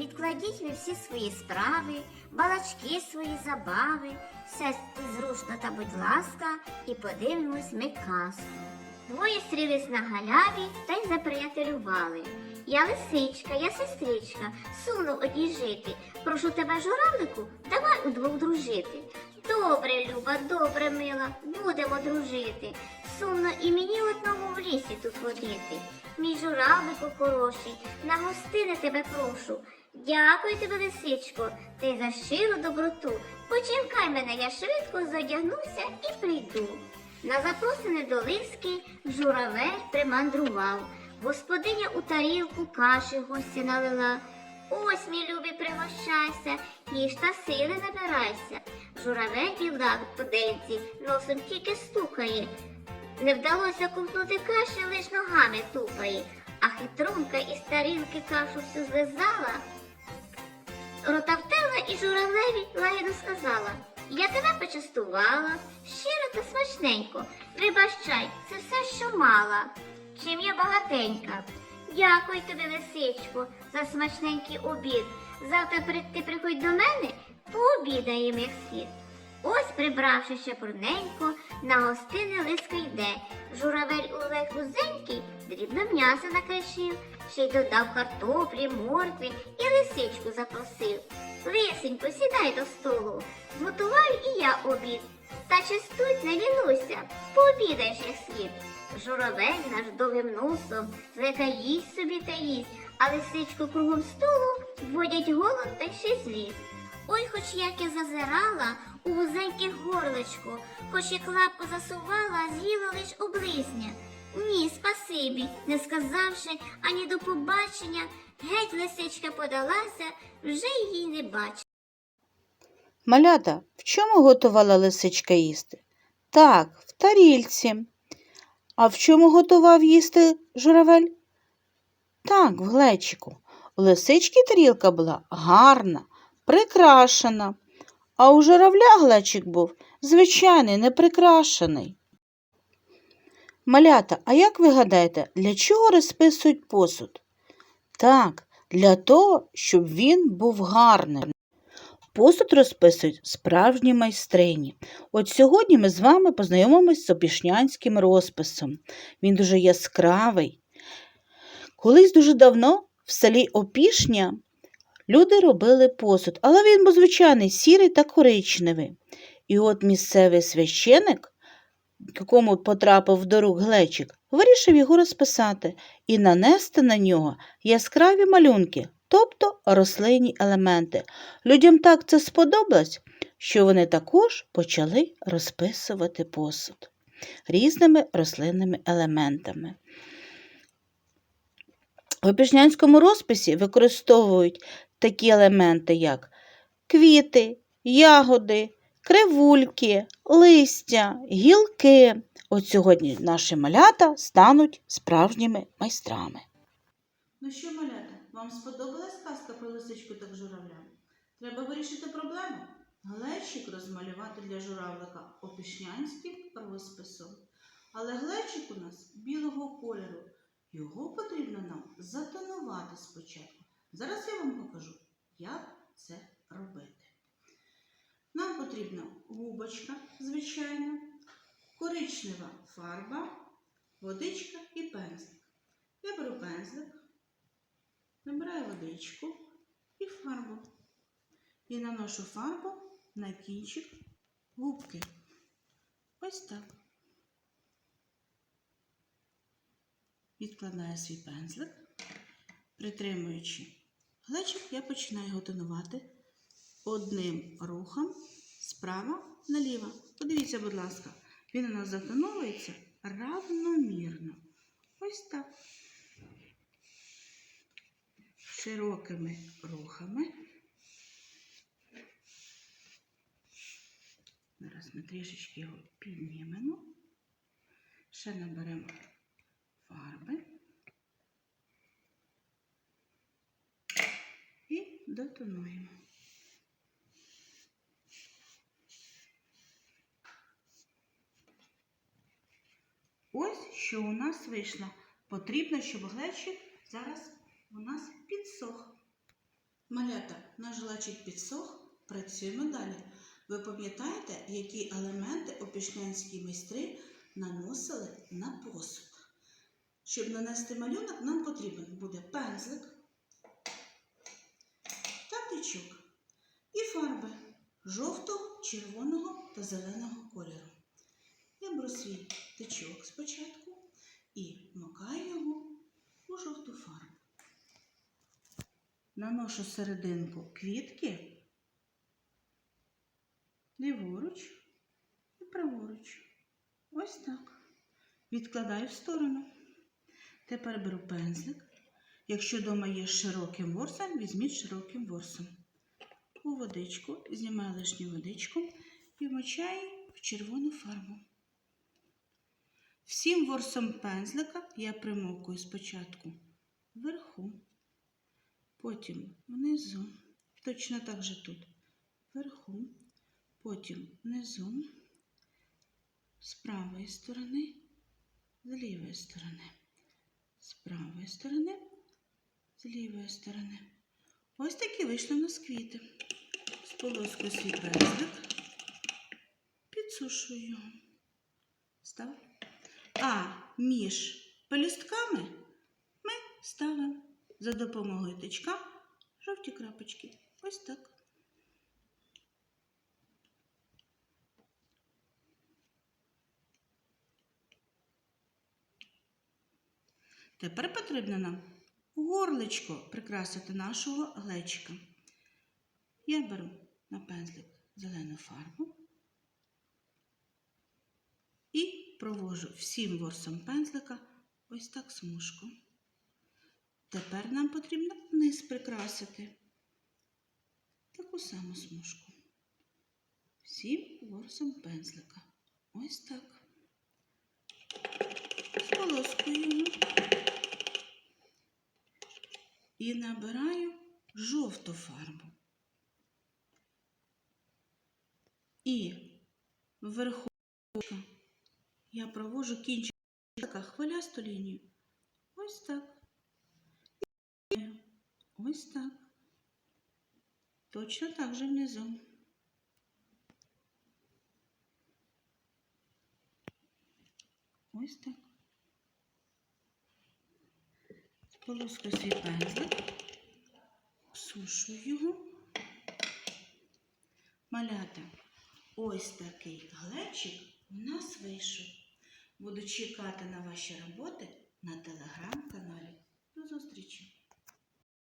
відкладіть ви всі свої справи, балачки свої забави, сядьте зручно та будь ласка, і подивимось ми казку. Двоє стрілись на галяві та й заприятелювали. Я лисичка, я сестричка, суну одній жити. Прошу тебе, журавлику, давай удвох дружити. Добре, Люба, добре, мила, будемо дружити. Сумно і мені одному в лісі тут ходити. Мій журавлику хороший, на гостини тебе прошу. Дякую тебе, лисичко, ти за щиру доброту. Почекай мене, я швидко задягнуся і прийду. На запросини до лиски журавель примандрував. Господиня у тарілку каші гості налила. Ось, мій любі, пригощайся, їж та сили набирайся. Журавель білак по денці носом тільки стукає. Не вдалося ковтнути каші, лиш ногами тупає, а хитрунка із тарілки кашу всю злизала. Рота втерла і журавлеві лагідно сказала. Я тебе почастувала, щиро та смачненько. Прибащай, це все, що мала. Чим я багатенька. Дякую тобі, лисичко, за смачненький обід. Завтра ти приходь до мене, пообідаємо як слід. Ось, прибравши ще порненько, на гостини лиска йде. Журавель улег вузенький, дрібно м'ясо накришив, ще й додав картоплі, моркви і лисичку запросив. Лисенько, сідай до столу, зготуваю і я обід. Та частуй, не лінуся, пообідаєш як слід. Журавель наш довгим носом, злека їсть собі та їсть, а лисичку кругом столу вводять голод та ще зліз. Ой, хоч як я зазирала у вузеньке горлечко, хоч і клапку засувала, з'їла лиш облизня. Ні, спасибі, не сказавши ані до побачення, геть лисичка подалася, вже її не бачить. Малята, в чому готувала лисичка їсти? Так, в тарільці. А в чому готував їсти журавель? Так, в глечику. У лисички тарілка була гарна, прикрашена, а у журавля глечик був звичайний, неприкрашений. Малята, а як ви гадаєте, для чого розписують посуд? Так, для того, щоб він був гарним. Посуд розписують справжні майстрині. От сьогодні ми з вами познайомимось з опішнянським розписом. Він дуже яскравий. Колись дуже давно в селі Опішня люди робили посуд, але він був звичайний сірий та коричневий. І от місцевий священик, якому потрапив до рук глечик, вирішив його розписати і нанести на нього яскраві малюнки, тобто рослинні елементи. Людям так це сподобалось, що вони також почали розписувати посуд різними рослинними елементами. В опішнянському розписі використовують такі елементи, як квіти, ягоди, кривульки, листя, гілки. От сьогодні наші малята стануть справжніми майстрами. Ну що, малята, вам сподобалась казка про лисичку та журавля? Треба вирішити проблему. Глечик розмалювати для журавлика опішнянським розписом. Але глечик у нас білого кольору. Його потрібно нам затонувати спочатку. Зараз я вам покажу, як це робити. Нам потрібна губочка, звичайно, коричнева фарба, водичка і пензлик. Я беру пензлик, набираю водичку і фарбу. І наношу фарбу на кінчик губки. Ось так. Відкладаю свій пензлик, притримуючи глечик, я починаю його одним рухом справа наліво. Подивіться, будь ласка, він у нас затоновується равномірно. Ось так. Широкими рухами. Зараз ми трішечки його піднімемо. Ще наберемо фарби і дотонуємо. Ось що у нас вийшло. Потрібно, щоб глечик зараз у нас підсох. Малята, наш глечик підсох, працюємо далі. Ви пам'ятаєте, які елементи опішнянські майстри наносили на посуд? Щоб нанести малюнок, нам потрібен буде пензлик та і фарби жовтого, червоного та зеленого кольору. Я беру свій тичок спочатку і макаю його у жовту фарбу. Наношу серединку квітки ліворуч і праворуч. Ось так. Відкладаю в сторону. Тепер беру пензлик. Якщо вдома є широким ворсом, візьміть широким ворсом. У водичку, знімаю лишню водичку і вмочаю в червону фарбу. Всім ворсом пензлика я примовкую спочатку вверху, потім внизу, точно так же тут, вверху, потім внизу, з правої сторони, з лівої сторони, з правої сторони, з лівої сторони. Ось такі вийшли у нас квіти. Сполоскую свій пензлик, підсушую його. Став. А між пелюстками ми ставимо за допомогою тичка жовті крапочки. Ось так. Тепер потрібно нам горличко прикрасити нашого глечика. Я беру на пензлик зелену фарбу і провожу всім ворсом пензлика ось так смужку. Тепер нам потрібно низ прикрасити таку саму смужку. Всім ворсом пензлика. Ось так. Сполоскуємо і набираю жовту фарбу. І вверху я провожу кінчик хвилясту лінію. Ось так. І Ось так. Точно так же внизу. Ось так. полоску свій пензлик, сушу його, маляти ось такий глечик у нас вийшов. Буду чекати на ваші роботи на телеграм-каналі. До зустрічі!